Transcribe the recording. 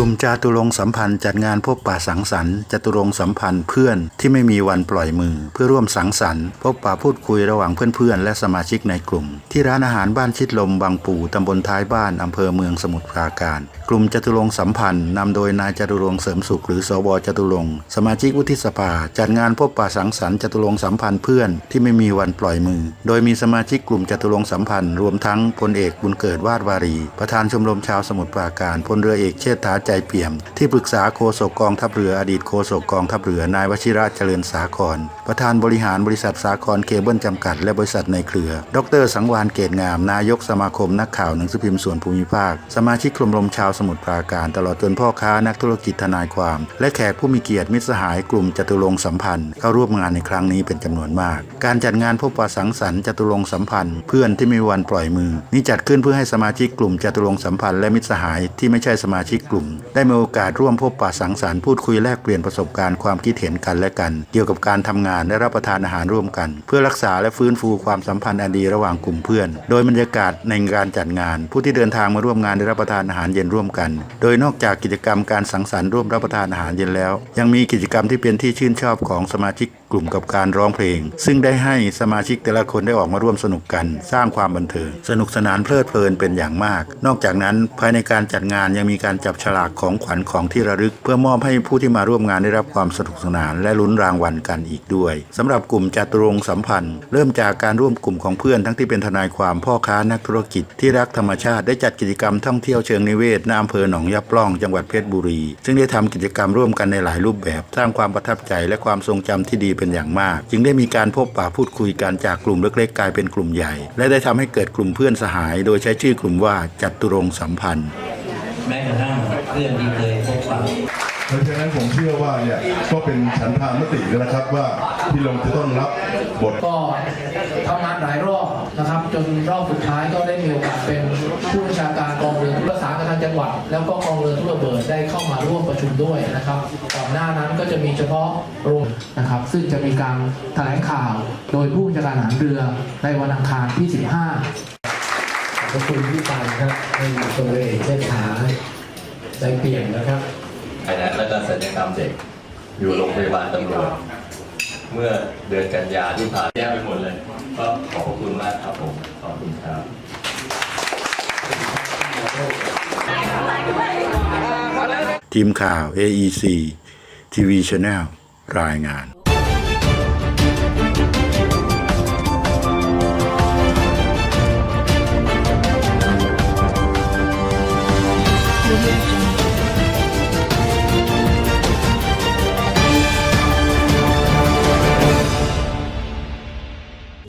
ลุ่มจาตุรงสัมพันธ์จัดงานพบปะสังสรรค์จตุรงสัมพันธ์เพื่อนที่ไม่มีวันปล่อยมือ เพื่อร่วมสังสรรค์ พบปะพูดคุยระหว่างเพื่อนๆ และสมาชิกในกลุ่ม ที่ร้านอาหารบ้านชิดลมบางปูตำบลท้ายบ้านอำเภอเมืองสมุทรปราการ กลุ่มจตุรงสัมพันธ์นำโดยนายจตุรงเสริมสุขหรือสวจตุรงสมาชิกวุฒิสภา จัดงานพบปะสังสรรค์จตุรงสัมพันธ์เพื่อนที่ไม่มีวันปล่อยมือ โดยมีสมาชิกกลุ่มจตุรงสัมพันธ์รวมทั้งพลเอกบุญเกิดวาดวารี ประธานชมรมชาวสมุทรปราการพลเรือเอกเชษฐาใจเปี่ยม ที่ปรึกษาโฆษกกองทัพเรืออดีตโฆษกกองทัพเรือนาย วชิระเจริญสาคร ประธานบริหารบริษัทสาครเคเบิลจำกัด และบริษัทในเครือ ดร สังวานเกตงาม นายกสมาคมนักข่าวหนังสือพิมพ์ส่วนภูมิภาค สมาชิกชมรมชาวสมุทรปราการ ตลอดจนพ่อค้านักธุรกิจทนายความ และแขกผู้มีเกียรติมิตรสหายกลุ่มจตุรงสัมพันธ์เข้าร่วมงานในครั้งนี้เป็นจำนวนมาก การจัดงานพบปะสังสรรค์จตุรงสัมพันธ์ เพื่อนที่ไมมีวันปล่อยมือ นี่จัดขึ้นเพื่อให้สมาชิกกลุ่มจตุรงสัมพันธ์และมิตรสหายที่ไม่ใช่สมาชิกกลุ่มได้มีโอกาสร่วมพบปะสังสรรค์พูดคุยแลกเปลี่ยนประสบการณ์ความคิดเห็นกันและกัน เกี่ยวกับการทำงานและรับประทานอาหารร่วมกัน เพื่อรักษาและฟื้นฟูความสัมพันธ์อันดีระหว่างกลุ่มเพื่อน โดยบรรยากาศในการจัดงาน ผู้ที่เดินทางมาร่วมงานได้รับประทานอาหารเย็นร่วมกัน โดยนอกจากกิจกรรมการสังสรรค์ร่วมรับประทานอาหารเย็นแล้ว ยังมีกิจกรรมที่เป็นที่ชื่นชอบของสมาชิกกลุ่มกับการร้องเพลง ซึ่งได้ให้สมาชิกแต่ละคนได้ออกมาร่วมสนุกกัน สร้างความบันเทิงสนุกสนานเพลิดเพลินเป็นอย่างมาก นอกจากนั้นภายในการจัดงานยังมีการจับฉลากของขวัญของที่ระลึก เพื่อมอบให้ผู้ที่มาร่วมงานได้รับความสนุกสนาน และลุ้นรางวัลกันอีกด้วยสำหรับกลุ่มจตุรงสัมพันธ์ เริ่มจากการร่วมกลุ่มของเพื่อนทั้งที่เป็นทนายความพ่อค้านักธุรกิจที่รักธรรมชาติได้จัดกิจกรรมท่องเที่ยวเชิงนิเวศณอำเภอหนองยับปล้องจังหวัดเพชรบุรี ซึ่งได้ทำกิจกรรมร่วมกันในหลายรูปแบบ สร้างความประทับใจและความทรงจำที่ดีเป็นอย่างมาก จึงได้มีการพบปะพูดคุยกันจากกลุ่มเล็กๆกลายเป็นกลุ่มใหญ่ และได้ทำให้เกิดกลุ่มเพื่อนสหาย โดยใช้ชื่อกลุ่มว่าจัตุรงสัมพันธ์ แม้กระทั่งเพื่อนที่เคยพบปะเพราะฉะนั้นผมเชื่อว่าเนี่ยก็เป็นฉันทามติแล้วนะครับว่าพี่ลงจะต้องรับบทก็ทำงานหลายรอบนะครับ จนรอบสุดท้ายก็ได้มีโอกาสเป็นผู้บัญชาการกองเรือทุกสารกำลังจังหวัด แล้วก็กองเรือทุกระเบิดได้เข้ามาร่วมประชุมด้วยนะครับก่อนหน้านั้นก็จะมีเฉพาะโรงนะครับ ซึ่งจะมีการแถลงข่าว โดยผู้บัญชาการทหารเรือในวันอังคารที่ 15 ขอบคุณพี่ปานครับให้ตัวเอกเชษฐาใจเปลี่ยนนะครับคณะและการศัลยกรรมเด็ก อยู่โรงพยาบาลตำรวจ เมื่อเดือนกันยาที่ผ่านแย่ไปหมดเลย ก็ขอบพระคุณมากครับผม ขอบคุณครับทีมข่าว AEC TV Channel รายงาน